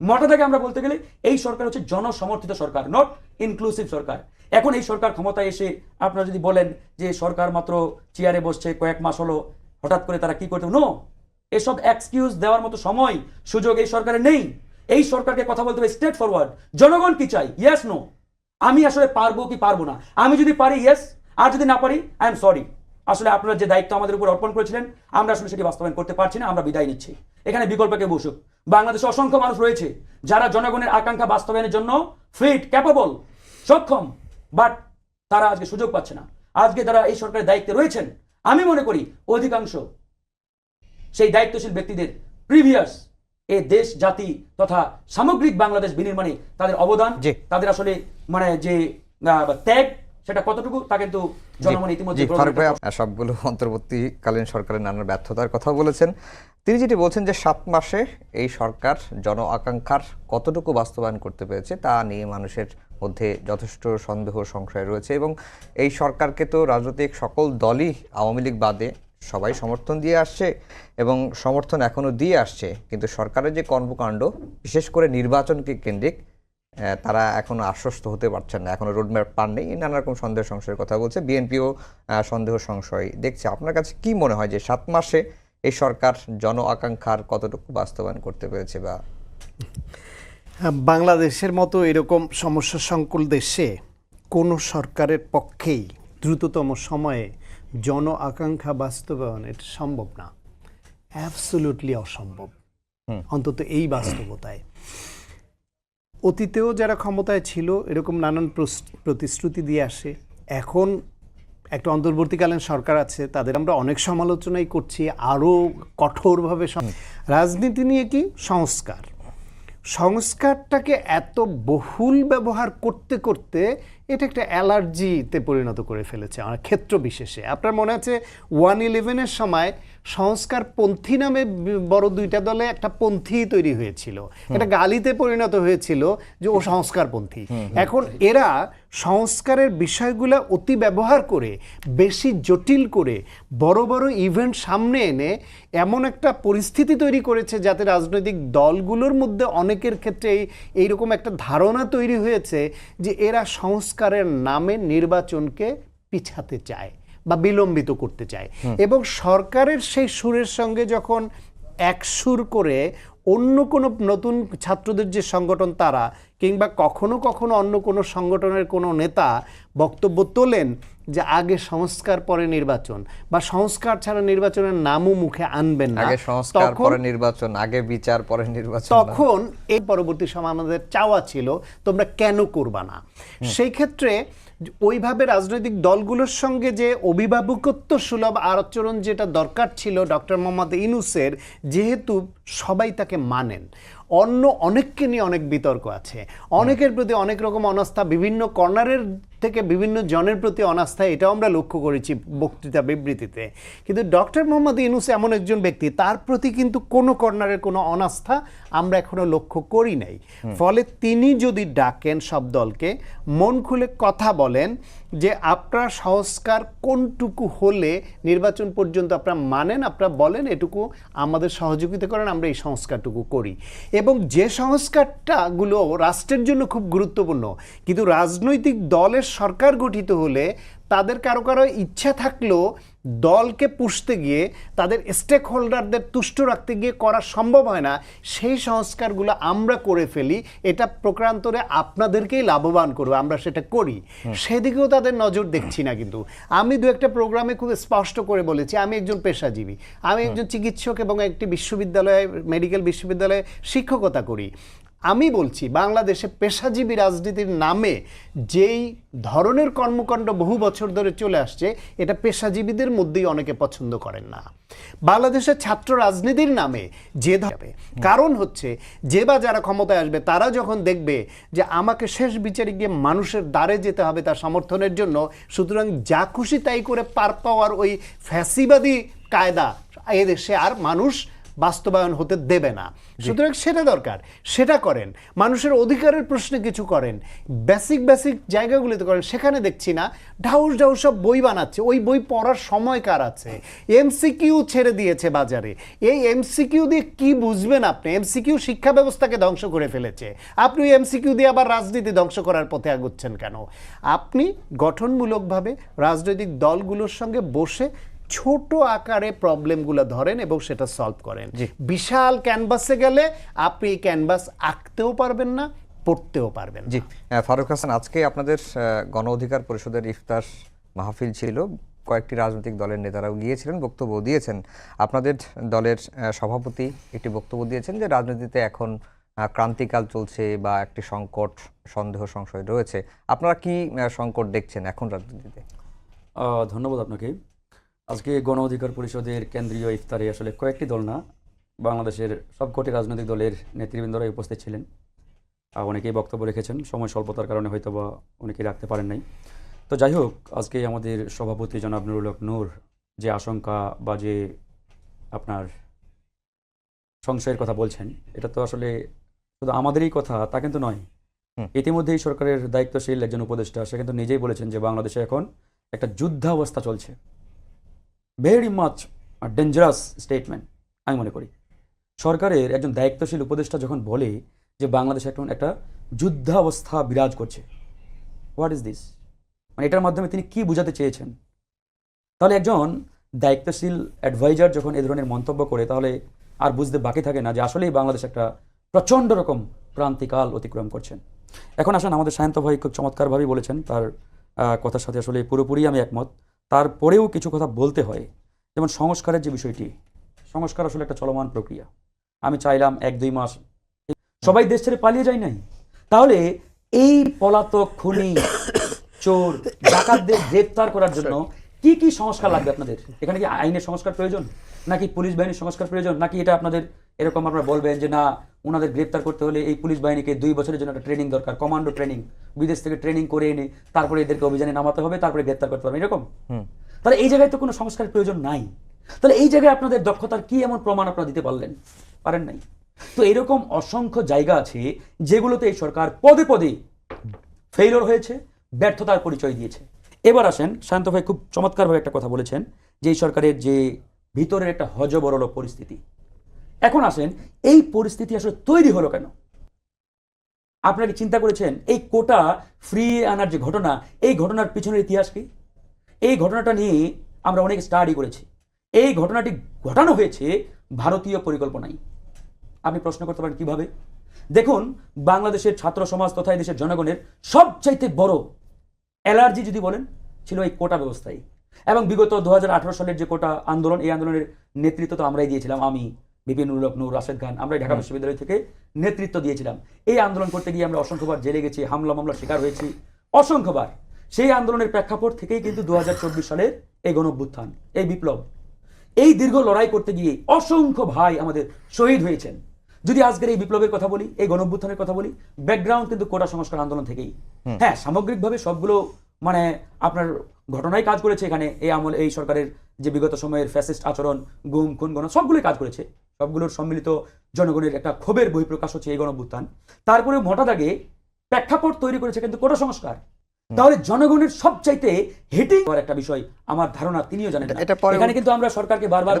মোটা থেকে আমরা বলতে গেলে এই সরকার হচ্ছে জনসমর্থিত সরকার নট ইনক্লুসিভ সরকার। এখন এই সরকার ক্ষমতায় এসে আপনারা যদি বলেন যে সরকার মাত্র চেয়ারে বসছে, কয়েক মাস হলো, হঠাৎ করে তারা কি করতে নো এসব এক্সকিউজ দেওয়ার মতো সময়, সুযোগ এই সরকারের নেই। এই সরকারকে কথা বলতে হবে স্ট্রেট ফরওয়ার্ড জনগণ কি চাই ইয়েস নো আমি আসলে পারব কি পারব না? আমি যদি পারি ইয়েস আর যদি না পারি আই এম সরি আসলে আপনারা যে দায়িত্ব আমাদের উপর অর্পণ করেছিলেন আমরা আসলে সেটি বাস্তবায়ন করতে পারছি না আমরা বিদায় নিচ্ছি। এখানে বিকল্পকে বসুক। বাংলাদেশে অসংখ্য মানুষ রয়েছে যারা জনগণের আকাঙ্ক্ষা বাস্তবায়নের জন্য ফিট ক্যাপাবল সক্ষম বাট তারা আজকে সুযোগ পাচ্ছে না। আজকে তারা এই সরকারের দায়িত্বে রয়েছেন আমি মনে করি অধিকাংশ সেই দায়িত্বশীল ব্যক্তিদের প্রিভিয়াস এ দেশ জাতি তথা সামগ্রিক বাংলাদেশ বিনির্মাণে তাদের অবদান। তাদের আসলে মানে যে ত্যাগ সেটা কতটুকু তা কিন্তু জনগণ ইতিমধ্যে ফারুক ভাই সবগুলো অন্তর্বর্তীকালীন সরকারের নানা ব্যর্থতার কথা বলেছেন। তিনি যেটি বলছেন যে সাত মাসে এই সরকার জন আকাঙ্ক্ষার কতটুকু বাস্তবায়ন করতে পেরেছে তা নিয়ে মানুষের মধ্যে যথেষ্ট সন্দেহ সংশয় রয়েছে এবং এই সরকারকে তো রাজনৈতিক সকল দলই আওয়ামী লীগ বাদে সবাই সমর্থন দিয়ে আসছে এবং সমর্থন এখনও দিয়ে আসছে। কিন্তু সরকারের যে কর্মকাণ্ড বিশেষ করে নির্বাচনকে কেন্দ্রিক তারা এখনও আশ্বস্ত হতে পারছেন না এখনও রোডম্যাপ পান নেই নানা রকম সন্দেহ সংশয়ের কথা বলছে বিএনপিও সন্দেহ সংশয় দেখছে। আপনার কাছে কি মনে হয় যে সাত মাসে এই সরকার জন আকাঙ্ক্ষার কতটুকু বাস্তবায়ন করতে পেরেছে বা? হ্যাঁ, বাংলাদেশের মতো এরকম সমস্যা সংকুল দেশে কোনো সরকারের পক্ষেই দ্রুততম সময়ে জন আকাঙ্ক্ষা বাস্তবায়ন এটা সম্ভব না। অ্যাবসোলুটলি অসম্ভব। অন্তত এই বাস্তবতায়। অতীতেও যারা ক্ষমতায় ছিল এরকম নানান প্রতিশ্রুতি দিয়ে আসে। এখন একটা অন্তর্বর্তীকালীন সরকার আছে তাদের আমরা অনেক সমালোচনাই করছি আরও কঠোরভাবে রাজনীতি নিয়ে কি? সংস্কার। সংস্কারটাকে এত বহুল ব্যবহার করতে করতে এটা একটা অ্যালার্জিতে পরিণত করে ফেলেছে আমার ক্ষেত্র বিশেষে। আপনার মনে আছে ওয়ান ইলেভেনের সময় সংস্কার পন্থী নামে বড় দুইটা দলে একটা পন্থী তৈরি হয়েছিল। এটা গালিতে পরিণত হয়েছিল যে ও সংস্কারপন্থী। এখন এরা সংস্কারের বিষয়গুলো অতি ব্যবহার করে বেশি জটিল করে বড় বড় ইভেন্ট সামনে এনে এমন একটা পরিস্থিতি তৈরি করেছে যাতে রাজনৈতিক দলগুলোর মধ্যে অনেকের ক্ষেত্রে এই- এইরকম একটা ধারণা তৈরি হয়েছে যে এরা সংস্কারের নামে নির্বাচনকে পিছাতে চায়। বা বিলম্বিত করতে চায়। এবং সরকারের সেই সুরের সঙ্গে যখন এক সুর করে অন্য কোনো নতুন ছাত্রদের যে সংগঠন তারা কিংবা কখনো কখনো অন্য কোনো সংগঠনের কোনো নেতা বক্তব্য তোলেন যে আগে সংস্কার পরে নির্বাচন। বা সংস্কার ছাড়া নির্বাচনের নামও মুখে আনবেন না। আগে সংস্কার পরে নির্বাচন আগে বিচার পরে নির্বাচন। তখন এই পরবর্তী সময় আমাদের চাওয়া ছিল তোমরা কেন করবা না? সেই ক্ষেত্রে ওইভাবে রাজনৈতিক দলগুলোর সঙ্গে যে অভিভাবকত্ব সুলভ আচরণ যেটা দরকার ছিল ডক্টর মোহাম্মদ ইনুসের যেহেতু সবাই তাকে মানেন। অন্য অনেককে নিয়ে অনেক বিতর্ক আছে। অনেকের প্রতি অনেক রকম অনাস্থা বিভিন্ন কর্নারের থেকে বিভিন্ন জনের প্রতি অনাস্থা এটাও আমরা লক্ষ্য করেছি বক্তৃতা বিবৃতিতে। কিন্তু ডক্টর মোহাম্মদ ইনুস এমন একজন ব্যক্তি তার প্রতি কিন্তু কোনো কর্নারের কোনো অনাস্থা আমরা এখনও লক্ষ্য করি নাই। ফলে তিনি যদি ডাকেন সব দলকে মন খুলে কথা বলেন যে আপনার সংস্কার কোনটুকু হলে নির্বাচন পর্যন্ত আপনারা মানেন আপনারা বলেন এটুকু আমাদের সহযোগিতা করেন আমরা এই সংস্কারটুকু করি। এবং যে সংস্কারটাগুলো রাষ্ট্রের জন্য খুব গুরুত্বপূর্ণ কিন্তু রাজনৈতিক দলের সরকার গঠিত হলে তাদের কারও কারও ইচ্ছা থাকলেও দলকে পুষতে গিয়ে তাদের স্টেক হোল্ডারদের তুষ্ট রাখতে গিয়ে করা সম্ভব হয় না। সেই সংস্কারগুলো আমরা করে ফেলি এটা প্রক্রান্তরে আপনাদেরকেই লাভবান করবে আমরা সেটা করি। সেদিকেও তাদের নজর দেখছি না কিন্তু। আমি দু একটা প্রোগ্রামে খুব স্পষ্ট করে বলেছি আমি একজন পেশাজীবী। আমি একজন চিকিৎসক এবং একটি বিশ্ববিদ্যালয়ে মেডিকেল বিশ্ববিদ্যালয়ে শিক্ষকতা করি। আমি বলছি বাংলাদেশে পেশাজীবী রাজনীতির নামে যেই ধরনের কর্মকাণ্ড বহু বছর ধরে চলে আসছে এটা পেশাজীবীদের মধ্যেই অনেকে পছন্দ করেন না। বাংলাদেশের ছাত্র রাজনীতির নামে যে কারণ হচ্ছে যে বা যারা ক্ষমতায় আসবে তারা যখন দেখবে যে আমাকে শেষ বিচারে গিয়ে মানুষের দ্বারে যেতে হবে তার সমর্থনের জন্য সুতরাং যা খুশি তাই করে পার পাওয়ার ওই ফ্যাসিবাদী কায়দা এদেশে আর মানুষ বাস্তবায়ন হতে দেবে না। সুতরাং সেটা দরকার। সেটা করেন। মানুষের অধিকারের প্রশ্নে কিছু করেন। বেসিক বেসিক জায়গাগুলিতে করেন। সেখানে দেখছি না। ঢাউস ঢাউস সব বই বানাচ্ছে। ওই বই পড়ার সময় কার আছে? এমসিকিউ ছেড়ে দিয়েছে বাজারে। এই এমসিকিউ দিয়ে কি বুঝবেন আপনি? এমসিকিউ শিক্ষা ব্যবস্থাকে ধ্বংস করে ফেলেছে। আপনি ওই এমসিকিউ দিয়ে আবার রাজনীতি ধ্বংস করার পথে আগুচ্ছেন কেন? আপনি গঠনমূলকভাবে রাজনৈতিক দলগুলোর সঙ্গে বসে ছোট আকারে প্রবলেমগুলো ধরেন এবং সেটা সলভ করেন। বিশাল ক্যানভাসে গেলে আপনি এই ক্যানভাস আঁকতেও পারবেন না পড়তেও পারবেন জি। ফারুক হাসান আজকে আপনাদের গণ অধিকার পরিষদের ইফতার মাহফিল ছিল। কয়েকটি রাজনৈতিক দলের নেতারাও গিয়েছিলেন বক্তব্য দিয়েছেন। আপনাদের দলের সভাপতি একটি বক্তব্য দিয়েছেন যে রাজনীতিতে এখন ক্রান্তিকাল চলছে বা একটি সংকট সন্দেহ সংশয় রয়েছে। আপনারা কি সংকট দেখছেন এখন রাজনীতিতে? ধন্যবাদ আপনাকে। আজকে গণ অধিকার পরিষদের কেন্দ্রীয় ইফতারে আসলে কয়েকটি দল না বাংলাদেশের সবকটি রাজনৈতিক দলের নেতৃবৃন্দরাই উপস্থিত ছিলেন। অনেকেই বক্তব্য রেখেছেন সময় স্বল্পতার কারণে হয়তো বা অনেকেই রাখতে পারেন নাই। তো যাই হোক আজকে আমাদের সভাপতি জনাব নুরুল নূর যে আশঙ্কা বা যে আপনার সংশয়ের কথা বলছেন এটা তো আসলে শুধু আমাদেরই কথা তা কিন্তু নয়। ইতিমধ্যেই সরকারের দায়িত্বশীল একজন উপদেষ্টা সে কিন্তু নিজেই বলেছেন যে বাংলাদেশে এখন একটা যুদ্ধাবস্থা চলছে। ভেরি মাচ ডেঞ্জারাস স্টেটমেন্ট আমি মনে করি। সরকারের একজন দায়িত্বশীল উপদেষ্টা যখন বলে যে বাংলাদেশে এখন একটা যুদ্ধাবস্থা বিরাজ করছে হোয়াট ইজ দিস মানে এটার মাধ্যমে তিনি কি বোঝাতে চেয়েছেন? তাহলে একজন দায়িত্বশীল অ্যাডভাইজার যখন এ ধরনের মন্তব্য করে, তাহলে আর বুঝতে বাকি থাকে না যে আসলেই বাংলাদেশ একটা প্রচণ্ড রকম ক্রান্তিকাল অতিক্রম করছেন এখন আসেন আমাদের সায়ন্ত ভাই খুব চমৎকারভাবেই বলেছেন, তার কথার সাথে আসলে পুরোপুরি আমি একমত। তারপরেও কিছু কথা বলতে হয়। যেমন সংস্কারের যে বিষয়টি, সংস্কার আসলে একটা চলমান প্রক্রিয়া। আমি চাইলাম এক, দুই মাস। সবাই দেশ ছেড়ে পালিয়ে যায় নাই। তাহলে এই পলাতক খুনি, চোর, ডাকাতদের গ্রেপ্তার করার জন্য কি কি সংস্কার লাগবে আপনাদের? এখানে কি আইনের সংস্কার প্রয়োজন? নাকি পুলিশ বাহিনীর সংস্কার প্রয়োজন? নাকি এটা আপনাদের এরকম আপনারা বলবেন যে না ওনাদের গ্রেপ্তার করতে হলে এই পুলিশ বাহিনীকে দুই বছরের জন্য একটা ট্রেনিং দরকার কমান্ডো ট্রেনিং। বিদেশ থেকে ট্রেনিং করে এনে তারপরে এদেরকে অভিযানে নামাতে হবে তারপরে গ্রেপ্তার করতে পারবে এরকম? তাহলে এই জায়গায় তো কোনো সংস্কারের প্রয়োজন নাই। তাহলে এই জায়গায় আপনাদের দক্ষতার কি এমন প্রমাণ আপনারা দিতে পারলেন? পারেন নাই। তো এরকম অসংখ্য জায়গা আছে যেগুলোতে এই সরকার পদে পদে ফেইলর হয়েছে ব্যর্থতার পরিচয় দিয়েছে। এবার আসেন শান্ত ভাই খুব চমৎকারভাবে একটা কথা বলেছেন যে এই সরকারের যে ভিতরের একটা হজবরল পরিস্থিতি এখন আসেন, এই পরিস্থিতি আসলে তৈরি হলো কেন? আপনারা কি চিন্তা করেছেন, এই কোটা ফ্রি আনার যে ঘটনা, এই ঘটনার পিছনের ইতিহাস কি? এই ঘটনাটা নিয়ে আমরা অনেক স্টাডি করেছি। এই ঘটনাটি ঘটানো হয়েছে ভারতীয় পরিকল্পনায়। আপনি প্রশ্ন করতে পারেন কীভাবে? দেখুন, বাংলাদেশের ছাত্র সমাজ তথা দেশের জনগণের সবচাইতে বড় অ্যালার্জি যদি বলেন, ছিল এই কোটা ব্যবস্থায়। এবং বিগত দু হাজার আঠেরো সালের যে কোটা আন্দোলন, এই আন্দোলনের নেতৃত্ব তো আমরাই দিয়েছিলাম, আমি। বিপিন উল্লভ নূর রাশেদ খান আমরাই ঢাকা বিশ্ববিদ্যালয় থেকে নেতৃত্ব দিয়েছিলাম। এই আন্দোলন করতে গিয়ে আমরা অসংখ্যবার জেলে গেছি হামলা মামলার শিকার হয়েছি অসংখ্যবার। সেই আন্দোলনের প্রেক্ষাপট থেকেই কিন্তু দু হাজার চব্বিশ সালের এই গণঅভ্যুত্থান এই বিপ্লব এই দীর্ঘ লড়াই করতে গিয়ে অসংখ্য ভাই আমাদের শহীদ হয়েছেন। যদি আজকের এই বিপ্লবের কথা বলি এই গণঅভ্যুত্থানের কথা বলি ব্যাকগ্রাউন্ড কিন্তু কোটা সংস্কার আন্দোলন থেকেই। হ্যাঁ সামগ্রিকভাবে সবগুলো মানে আপনার ঘটনায় কাজ করেছে এখানে এই আমল এই সরকারের যে বিগত সময়ের ফ্যাসিস্ট আচরণ গুম খুন গণ সবগুলোই কাজ করেছে। সবগুলোর সম্মিলিত জনগণের একটা ক্ষোভের বহিঃপ্রকাশ হচ্ছে এই গণভুত্থান তারপরে মোটা দাগে প্রেক্ষাপট তৈরি করেছে কিন্তু কোটা সংস্কার। তাহলে জনগণের সবচাইতে হিটিং একটা বিষয় আমার ধারণা তিনিও জানেন এখানে কিন্তু আমরা সরকারকে বারবার